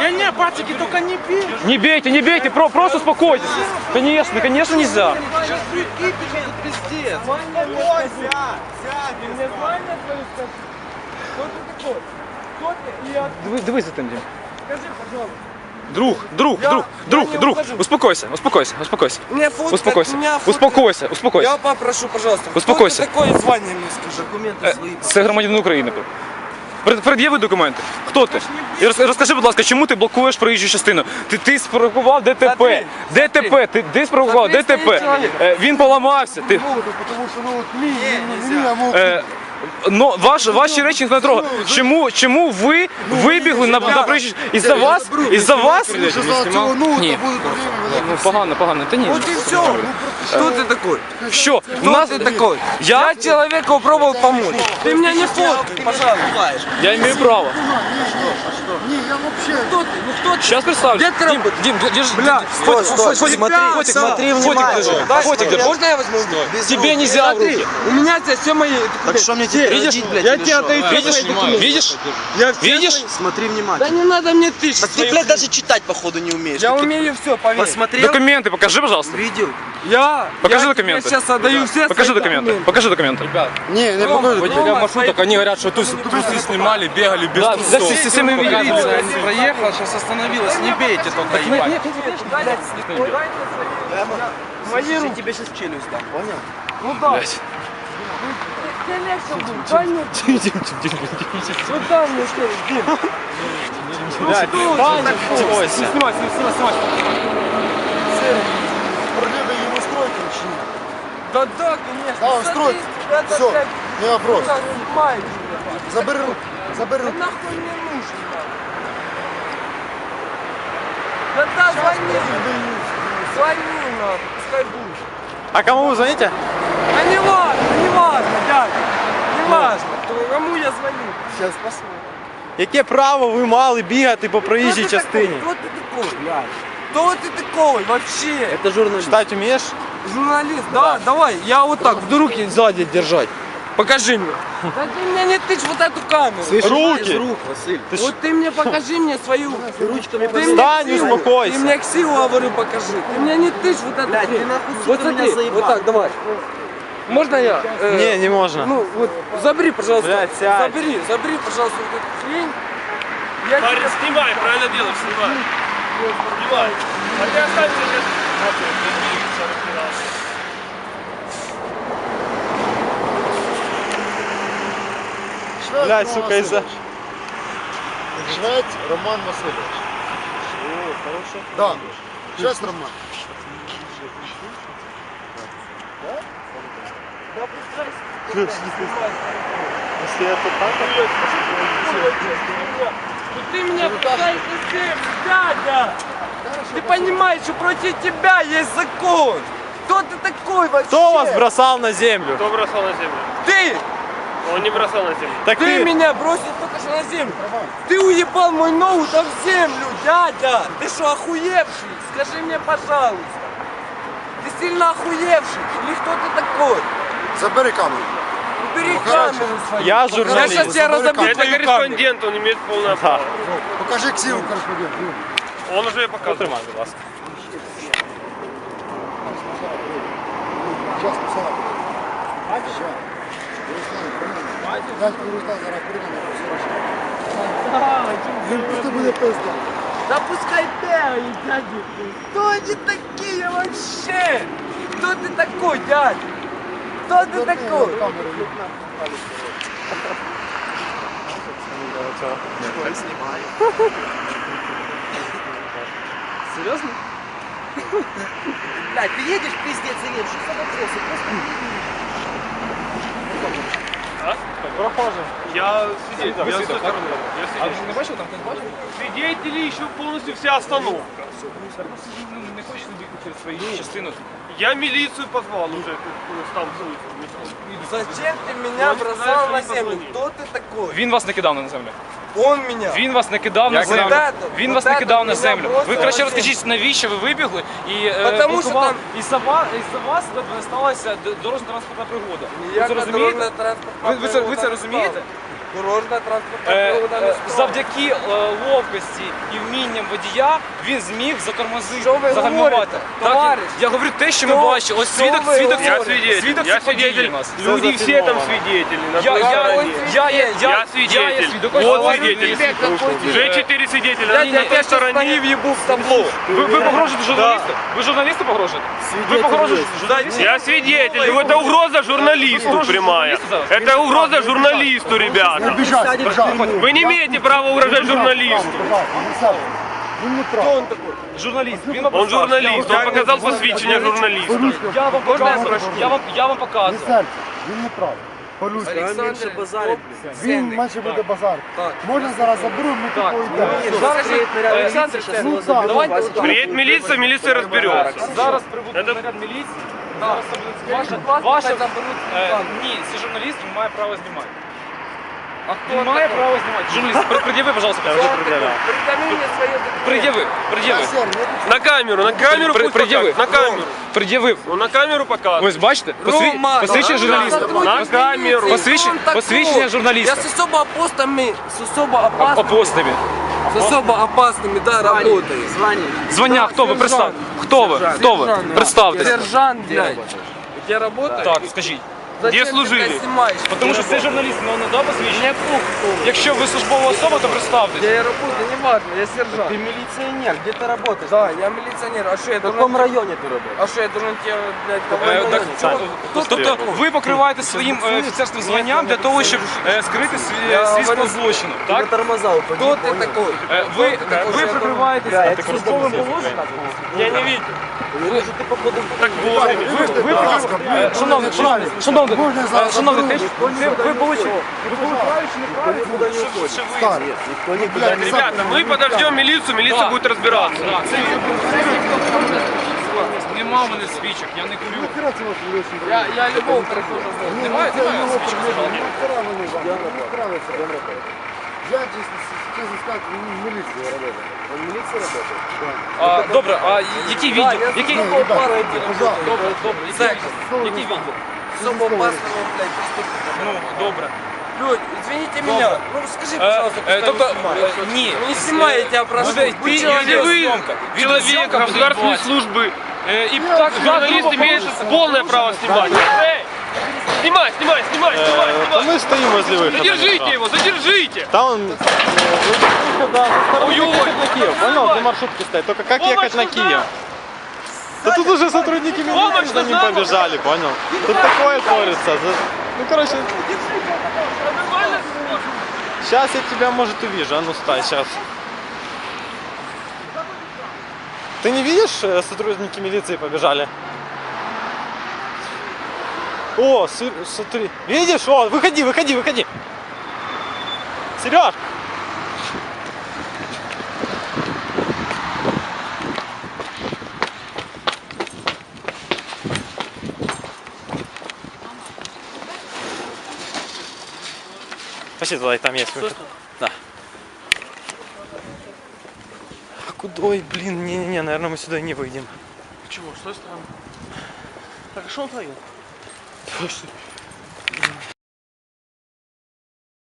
Не-не, пацики, только не бей. Не бейте, не бейте, про- просто успокойтесь. Конечно, конечно нельзя. Сейчас прикипишь, это пиздец. Мне звание твое скажи. Кто ты такой? Кто ты? И от- Диви- Дивись за тим, Дім. скажи, пожалуйста. Друг, друг, Я- друг, я друг, не друг. ухожу. Успокойся, успокойся, успокойся. Мне фотка, Успокойся, меня фотка. успокойся, успокойся. Я попрошу, пожалуйста. Успокойся. Кто ты такое звание мне скажи? Документы Е, свои. Це громадянин України. Пред'яви документи. Хто ти? І роз- розкажи, будь ласка, чому ти блокуєш проїжджу частину? Ти, ти спровокував ДТП. Смотри, ДТП, ти, ти спровокував Смотри, ДТП. Е, він поламався. Ти, е, Могут, но ваш, ваші речі ніхто не трогає. Чому, чому ви вибігли на, на проїжджу? Із-за вас? Із-за вас? Що за цього, ну, Ні. то будуть проблеми. Ну, погано, погано. Та ні. Вот и все. Кто ты такой? Що? У Кто нас ты такой? Я? Я человеку пробовал помочь. Ты меня не фоткай, пожалуйста. Я имею право. Ні, я вообще... Кто ты? Ну кто ты? Сейчас представлю. Где ты Дим? Дим, держи. Бля, стой, стой, фотик, смотри, фотик, смотри фотик держи. Дай, Фотик держи. Можно я возьму? Тебе нельзя в руки. у меня здесь все мои... Так что мне теперь Видишь? блядь, Я что? отдаю Видишь? Видишь? Я Видишь? Смотри Да внимательно. не надо мне тычь. Так ты, блядь, даже читать, походу, не умеешь. Я умею все, поверь. Посмотрел, Документы покажи, пожалуйста. видел. Я, Покажи я документы. сейчас отдаю все Покажи документы. Покажи документы. Ні, не Рома, покажу. водителя маршруток, они говорят, что тут трусы снимали, бегали без Да, трусов. все, все, все мы видели. Милиция проехала, сейчас остановилась. Не бейте только, ебать. Мои руки. Тебе сейчас челюсть дам, понял? Ну да. Блядь. Тебе легче будет. Да нет. Ну да, мне что, Дим. Ну у тебя такое? Успокойся. Снимай, снимай, снимай. Проблема йому стройки чи ні? Да да, конечно. Да, он строит. Блядь, не вопрос. да. Забери руки, забери Да руки. нахуй мне нужен. Да да, звони. Звони, нахуй, пускай будет. А кому вы звоните? А не важно, не важно, дядя. Не важно, то кому я звоню. Сейчас посмотрим. Яке право ви мали бігати по проїжджій Кто ты такой? частині? Кто ты такой, блядь? Кто ты такой вообще? Это журналист. Читати вмієш? Журналист, да, давай, я вот так в руки сзади держать. Покажи мне. Да ты меня не тычь вот эту камеру. Руки! рук, Василь. Вот ты мне покажи мне свою. Ручками Ты мне Встань, ксиву- успокойся. Ты мне ксиву говорю, покажи. Ты меня не тычь вот эту Блядь, ты нахуй, Вот смотри, вот так, давай. Можно я? э, Ні, не можна. Ну, вот, забери, пожалуйста. Блядь, сядь. забери, забери, пожалуйста, вот эту хрень. Я Парень, тебе- снимай, правильно делаешь, снимай. Снимай. А ты останься здесь. Швець Блядь, Роман сука. Васильович. Швець Роман Васильович. О, хорошо. Да. Швець Роман. Якщо я тут так, Ну ты меня пытаешься всем, дядя! Ты понимаешь, что против тебя есть закон! Кто ты такой вообще? Хто вас бросав на землю? Кто бросал на землю? Ты! Он не бросал на землю. Так Ты ти... меня бросил только что на землю! Ты уебал мой ноут в землю, дядя! Ты что, охуевший? Скажи мне, пожалуйста! Ты сильно охуевший? Или кто ты такой? Забери камеру. Убери Ну, хорошо. камеру свою! Я Я журналіст. сейчас тебя разобью Это твою камеру! корреспондент, он имеет полное право. Покажи ксиву кореспондент. Он уже показывает. Потримай, будь ласка. Сейчас, писала. Сейчас. Дайте Руслан зараз просто. Да пускай бегают, дядя! Кто они такие вообще? Кто ты такой, дядя? Кто ты такой? Серьезно? Блядь, ты едешь, пиздец, или нет? Что за вопросы? Просто Прохожий. Я свидетель. Вы Я с той свидетель, стороны. Я А свидетель. не бачив там хтось бачив? Свидетели еще полностью вся остановка. Не хочеш бігти через свою частину. Я милицию позвал уже, тут там Зачем ты меня бросал на землю? Кто ты такой? Він вас не кидав на землю. Он меня. Він вас не кидав на Як землю. це? Він Вот вас не кидав на мене землю. просто Ви краще на розкажіть, навіщо ви вибігли і е, Потому що блокували- там- і за вас, і за вас сталася дорожньо транспортна пригода. Ви це Ніяка розумієте? дорожня транспортна Ви, ви, це, ви це не розумієте? Дорожна транспортна Е, пригода не е, справа. Завдяки е, ловкості і вмінням водія він зміг затормозити, Що ви говорите, товариш? я говорю те, що ми Що- бачили. Ось що свідок, ви свідок. Я свидетель. свідок Я цих подій свидетель. у нас. Люди все там свидетели. На Я, той я, стороне. я, я, я, Я свидетель. свідок. Вот Ось свидетель. свідок. Вже чотири свидетеля. Я на той стороне. в'їбу в табло. Ви, ви погрожуєте журналісту? Ви журналісту погрожуєте? Ви погрожуєте журналісту? Я свидетель. Это угроза журналисту прямая. Это угроза журналисту, ребята. Бежать, бежать. Вы не имеете права угрожать журналисту. Він не прав. Журналіст. Він Он журналист, он показал посвящение журналиста. Я вам показую. Я вам, я вам Не показую. серце. Він не прав. Полюсь. Олександр, базарить. Він менше буде базар. Так. Можна зараз заберу, ми Так. тупо йдемо. Зараз е, Олександр, Ну так, Давайте ну, Приедет милиция, милиция разберется. Зараз прибуде Это- наряд міліції. Да. Зараз це буде ваша, Вас ваша, нехай заберуть е, телефон. ні, це журналіст, він має право знімати. А хто Він має такой? право знімати. Журналіст, при- пред'яви, пожалуйста, Хто такой? Пред'яви мені своє документи. Пред'яви, пред'яви. Сер, не На камеру, на камеру При- пусть пред'яви. покажет, На камеру. Пред'явив. Ну на камеру показывай. Ось бачите? Посві... Рома, Посвідчення Рома, журналіста. сотрудник На камеру. міліції, Посвідчення- он такой. посвідчення журналіста. Я с особо опасными, с особо опасными, Апостолі. с особо опасными, да, работаю. Звання, хто ви? Представ. Хто ви? Хто ви? Представтесь. Сержант, блядь. Где работаешь? Так, скажіть. Зачем Где служили? Ты снимаешь? Тому що це журналіст, ну не дав посвідчення. Якщо ви службова особа, то представтесь. Где я работаю, не важно, я сержант. Ты милиционер, где ты работаешь? Да, я милиционер. А что я В каком должен... районе ты работаешь? А что я должен тебе, блядь, Е, говорить? так, Тобто ви покриваєте своїм е, офіцерським званням для того, щоб е, скрити свій- Я свідство говорю, злочину. Так? Так? тормоза упади, Кто ты понял? такой? Е, Ви, Хто ти такой, ви що я прикриваєтесь Бля, я антикорупційним отсюда положенням. Я не видел. Я вижу, ты походу... Так вот. Ви, ви прикриваєте. Е, Шановний, шановний, шановний, Шановні, Можно ви, получили, Ребята, мы подождем милицию, милиция будет разбираться. Нема в мене свічок, я не курю. Я, я любов перехожу. Немає, свічок. Я, честно, честно сказать, в милиции работаю. Он в добре, а який відділ? Який? Добре, добре. Який відділ? Особо опасного, блядь, преступника. Ну, добре. Люди, извините меня. Ну скажи, Е, пожалуйста, е, пускай Тобто, не снимают. е, ні. Ну, не снимай, я тебя прошу. Буде Будь йти человеком. Если вы Відеозйомка. человек Відеозйомка буде государственной відбуватися. службы, Е, І так, журналист так, имеет полное право снимать. Эй! Снимай, снимай, снимай, снимай, снимай. Мы стоим возле выхода. Задержите его, задержите! Там он э, выхода со стороны Ой-ой. ехать на Киев. Понял, где маршрутки стоят. Только как Помощь ехать на нужна! Киев? Да тут уже сотрудники милиции за ним побежали, понял? Тут такое творится. Ну, короче, сейчас я тебя, может, увижу. А ну, стай, сейчас. Ты не видишь, э, сотрудники милиции побежали? О, смотри. Видишь? О, выходи, выходи, выходи. Сереж! Пошли туда, и там есть выход. Да. А куда? Ой, блин, не-не-не, наверное, мы сюда не выйдем. Чего, с той стороны? Так, что он творит?